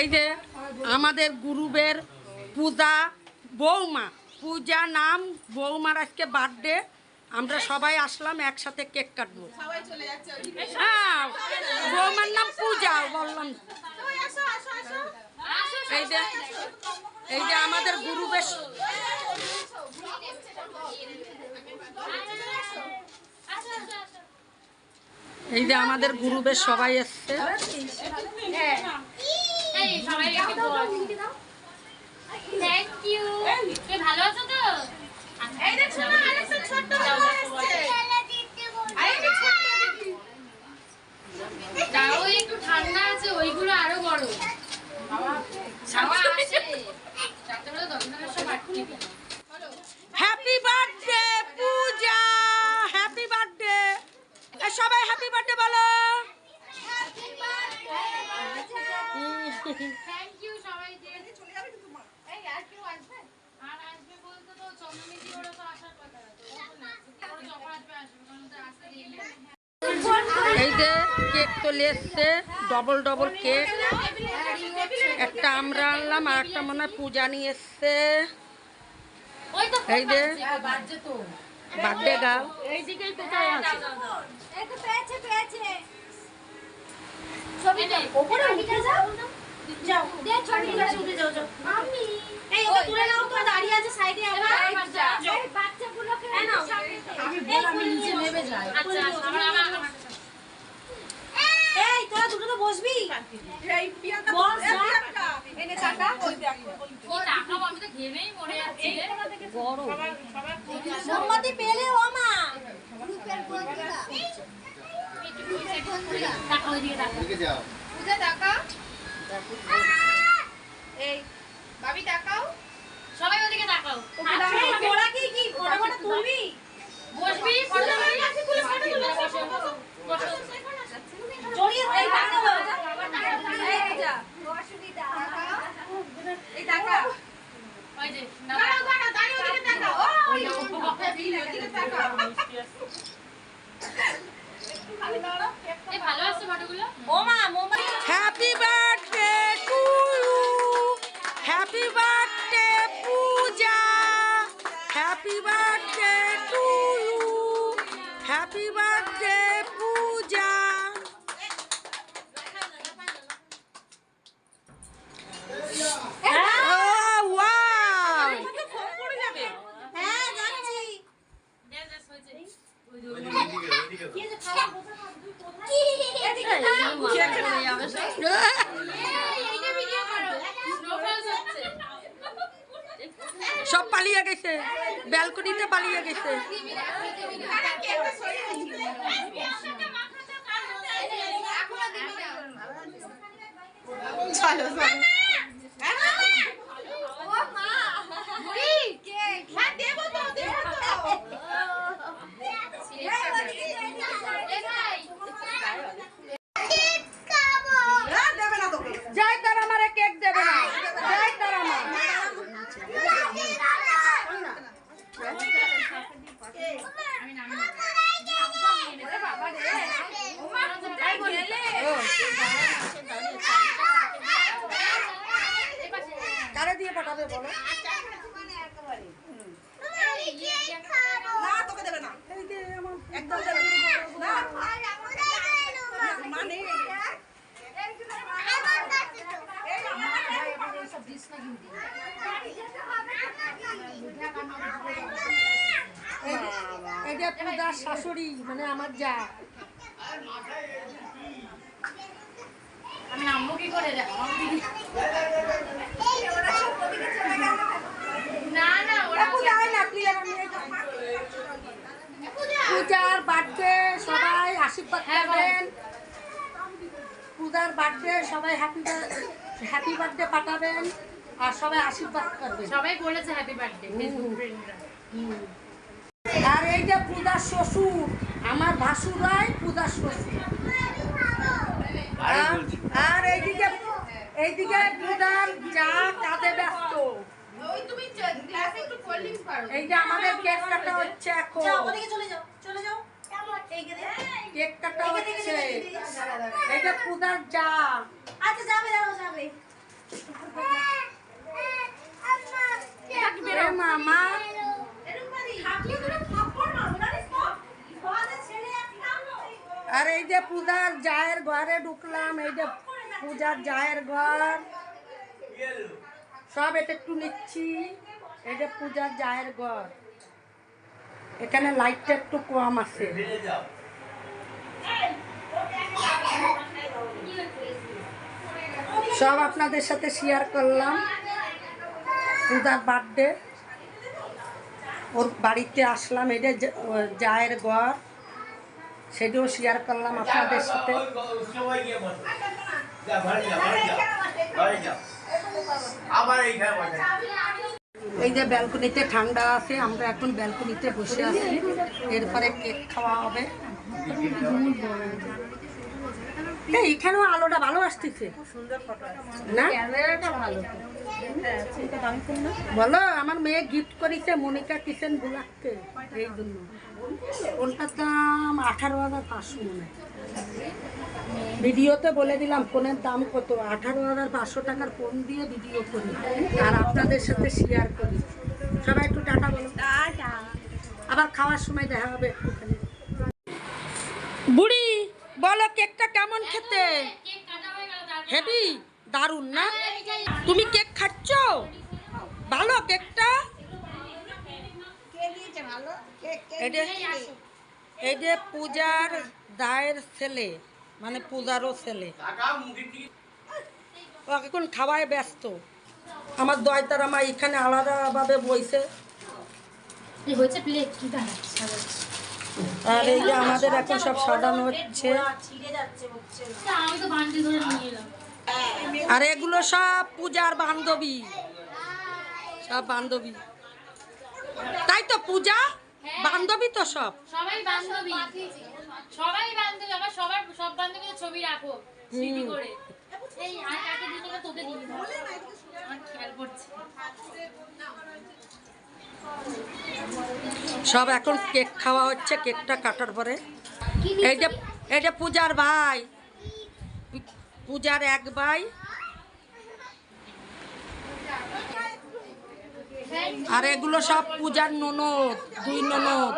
এই যে আমাদের গুরুবের পূজা বৌমা পূজা নাম বৌমার আজকে বার্থডে আমরা সবাই আসলাম একসাথে কেক কাটবো। হ্যাঁ বৌমার নাম পূজা বললাম। এই যে এই যে আমাদের গুরুবের এই যে আমাদের গুরুবের সবাই এসছে। থ্যাংক ইউ তুমি ভালো আছো তো? এই দেখছ না আরেকটা ছোট্ট বাবা আসছে। আরেকটা ছোট্ট তাও একটু ঠান্ডা আছে ওইগুলো আরও বড় ছাওয়া আছে? চারটে দশটার সব আটকে happy birthday Puja. Happy birthday সবাই হ্যাপি বার্থডে বলো। থ্যাংক ইউ সবাইকে। এই আর কেউ আসবে? আর আসবে বলতে তো চন্দ্রমিতি ওরা তো আসার কথা ওরা তো না ওরা যখন আসবে আসবে কারণ তো আসতে এই যে কেক তো এসছে ডবল ডবল কেক। একটা আমরা আনলাম আর একটা মনে হয় পূজা নিয়ে এসছে এই যে বার্থডে গাল এইদিকেই কোথায় আছে। একটু পেয়েছে পেয়েছে। ছবিটা। ওপরে উঠে যাও। যাও। দে ছবিটা উঠে যাও যাও। আমি। এই ওটা তুলে নাও তো দাঁড়িয়ে আছে সাইডে আবার। এই বাচ্চাগুলোকে আমি বল আমি নিচে নেমে যাই আচ্ছা আমার আমার আমার- এই তোরা দুটো তো বসবি? এই প্রিয়াঙ্কা বস, এই যা। প্রিয়াঙ্কা এনে টাকা ওই দেখো কি টাকাও আমি তো ঘেমেই মরে যাচ্ছি রে। মোমবাতি পেলে ও মা। টাকা ওইদিকে টাকা পূজা টাকা এই ভাবি টাকাও সবাই ওদিকে তাকাও। তোরা কি কি ফটো ফটো তুলবি বসবি ফটো তুলবি বসো বসো জড়িয়ে এই টাকা দাও এই পূজা অসুবিধা এই টাকা ওই যে দাঁড়াও দাঁড়াও দাঁড়িয়ে ওদিকে তাকাও ওই ওদিকে তাকাও এই ভালো আছে ফটোগুলো ও মা মোমবাতি happy birthday to you happy birthday Puja happy birthday to you happy birthday Puja Oh, wow! হ্যাঁ যাচ্ছি কি যে খাওয়া বোঝা না তুই কোথায় এদিকে এইটা ভিডিও করো স্নোফলস হচ্ছে সব পালিয়ে গেছে। ব্যালকনিতে পালিয়ে গেছে। চলো ও মা মুড়ি কেক হ্যাঁ দেবো তো দেবো তো এই ভাই হ্যাঁ দেবে না তোকে যাই তার আমারে কেক দেবে না যাই তার আমার কারে দিয়ে পাঠাবে বলো? না তোকে দেবে না। একদম দেবে না। পূজার শাশুড়ি মানে আমার যা। আমি নামবো কি করে না না ওরা পূজার বার্থডে সবাই আশীর্বাদ হ্যাঁ, করবেন। পূজার বার্থডে সবাই হ্যাপি হ্যাপি বার্থডে পাঠাবেন। আর সবাই আশীর্বাদ করবেন। সবাই বলেছে হ্যাপি বার্থডে ফেসবুক ফ্রেন্ডরা আর এই যে পূজার শ্বশুর আমার ভাসুরাই পূজার শ্বশুর। আর এইদিকে এইদিকে পূজার যা কাজে ব্যস্ত। এই যে আমাদের কেক কাটা হচ্ছে এখন। কেক কাটা হচ্ছে। এই যে পূজার যা। আচ্ছা যাবে যাবে যাবে। মামা আর এই যে পূজার জায়ের ঘরে ঢুকলাম, এই যে পূজার জায়ের ঘর। সব এটা একটু নিচ্ছি। এই যে পূজার জায়ের ঘর। এখানে লাইটটা একটু কম আছে। সব আপনাদের সাথে শেয়ার করলাম। পূজার বার্থডে ওর বাড়িতে আসলাম এটা জায়ের ঘর, সেটাও শেয়ার করলাম আপনাদের সাথে। এই যে ব্যালকনিতে ঠান্ডা আছে, আমরা এখন ব্যালকনিতে বসে আছি। এরপরে কেক খাওয়া হবে। এখানেও আলোটা ভালো আসতেছে। না? বলো আমার মেয়ে গিফট করেছে মনিকা কিচেন বুলাককে এই জন্য। কোনটার দাম আঠারো হাজার পাঁচশো মনে ভিডিওতে বলে দিলাম ফোনের দাম কত? আঠারো হাজার পাঁচশো টাকার ফোন দিয়ে ভিডিও করি আর আপনাদের সাথে শেয়ার করি। সবাই একটু টাটা বলো। আবার খাওয়ার সময় দেখা হবে একটুখানি। বুড়ি বলো কেকটা কেমন খেতে? কেক কাটা হয়ে গেল তারপর হেভি? দারুণ না? তুমি কেক খাচ্ছ? ভালো কেকটা? এই যে পূজার দায়ের ছেলে মানে পূজারও ছেলে। এখন খাওয়ায় ব্যস্ত। আমার দয়তার আমার এখানে আলাদাভাবে বইছে। আর এই যে আমাদের এখন সব সাজানো হচ্ছে আমি তো বান্ডি ধরে নিয়ে এলাম আর এগুলো সব পূজার বান্ধবী। সব বান্ধবী। তাই তো পূজা? বান্ধবী তো সব। সবাই বান্ধবী। সবাই বান্ধবী আমার সবার সব ছবি রাখো স্মৃতি করে। এই আর কাকে তোকে আমার খেয়াল করছে সব এখন কেক খাওয়া হচ্ছে কেকটা কাটার পরে। এই যে এই যে পূজার ভাই। পূজার এক ভাই। আর এগুলো সব পূজার ননদ দুই ননদ।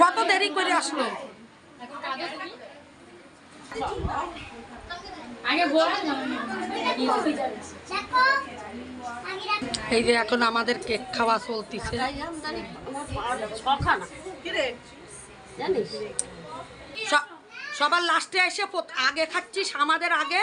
কত দেরি করে আসলো? এই যে এখন আমাদের কেক খাওয়া চলতেছে। সবার লাস্টে এসে আগে খাচ্ছিস আমাদের আগে?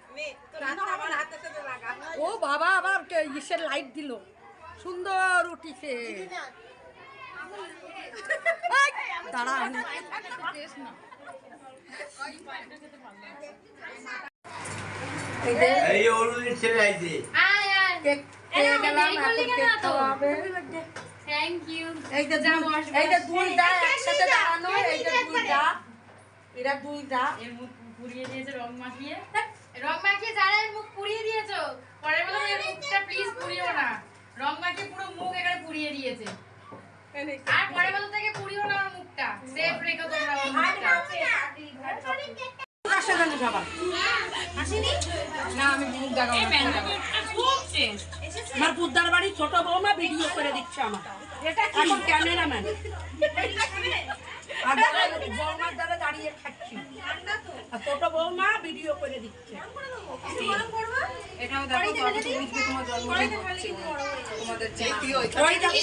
ও বাবা আবার ইসের লাইট দিল। সুন্দর উঠিছে। দাঁড়া এই অরুণের ছেলে আইছে। এরা দুই দা এর মুখ পুড়িয়ে দিয়েছে রং মাখিয়ে। রং মাখিয়ে যারা মুখ পুড়িয়ে দিয়েছ? পরের বেলা মুখটা প্লিজ পুড়িও না। রং মাখিয়ে পুরো মুখ এখানে পুড়িয়ে দিয়েছে। আর পরের বেলা থেকে পুড়িও না আমার মুখটা। সেফ রেখো তোমরা ওর মুখটা। সবার না আমি মুখ দেখাবো না। আমার বুদ্ধার বাড়ি ছোট বৌমা ভিডিও করে দিচ্ছে আমার এখন ক্যামেরাম্যান আর বৌমার দ্বারা দাঁড়িয়ে খাচ্ছি। আর ছোট বৌমা ভিডিও করে দিচ্ছে। এটাও দেখো তোমার জন্মদিন তোমাদের যে প্রিয় ওই দেখো,